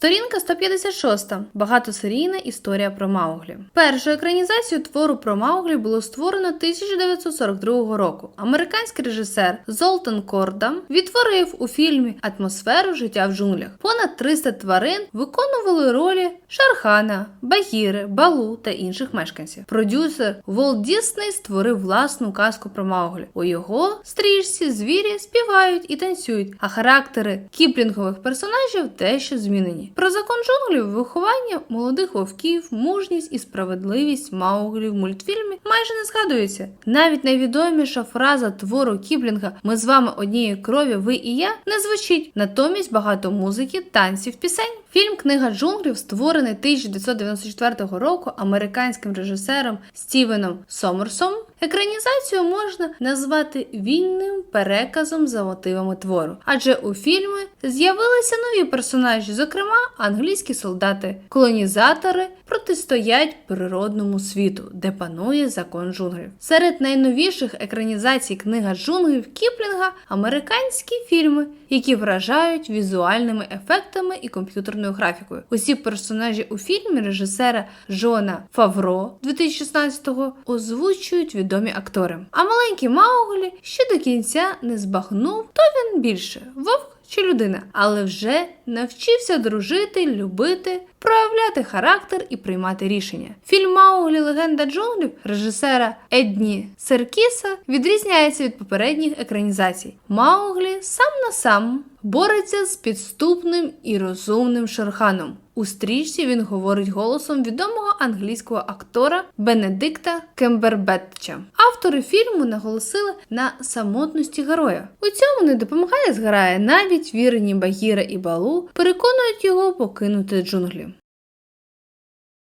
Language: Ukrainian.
Сторінка 156. Багатосерійна історія про Мауглі. Першу екранізацію твору про Мауглі було створено 1942 року. Американський режисер Золтан Кордам відтворив у фільмі атмосферу життя в джунглях. Понад 300 тварин виконували ролі Шархана, Багіри, Балу та інших мешканців. Продюсер Волт Дісней створив власну казку про Мауглі. У його стрічці звірі співають і танцюють, а характери кіплінгових персонажів дещо змінені. Про закон джунглів, виховання молодих вовків, мужність і справедливість Мауглі в мультфільмі майже не згадується. Навіть найвідоміша фраза твору Кіплінга Ми з вами однієї крові, ви і я не звучить. Натомість багато музики, танців, пісень. Фільм Книга джунглів створений 1994 року американським режисером Стівеном Сомерсом. Екранізацію можна назвати вільним переказом за мотивами твору, адже у фільмі з'явилися нові персонажі, зокрема англійські солдати. Колонізатори протистоять природному світу, де панує закон джунглів. Серед найновіших екранізацій книга джунглів Кіплінга американські фільми, які вражають візуальними ефектами і комп'ютерною графікою. Усі персонажі у фільмі режисера Жона Фавро 2016-го озвучують відомі актори. А маленький Мауглі ще до кінця не збагнув, то він більше вовк чи людина, але вже навчився дружити, любити, проявляти характер і приймати рішення. Фільм Мауглі Легенда джунглів режисера Едні Серкіса відрізняється від попередніх екранізацій. Мауглі сам на сам бореться з підступним і розумним Шерханом. У стрічці він говорить голосом відомого англійського актора Бенедикта Кембербетча. Автори фільму наголосили на самотності героя. У цьому не допомагає зграя навіть вірені Багіра і Балу переконують його покинути джунглі.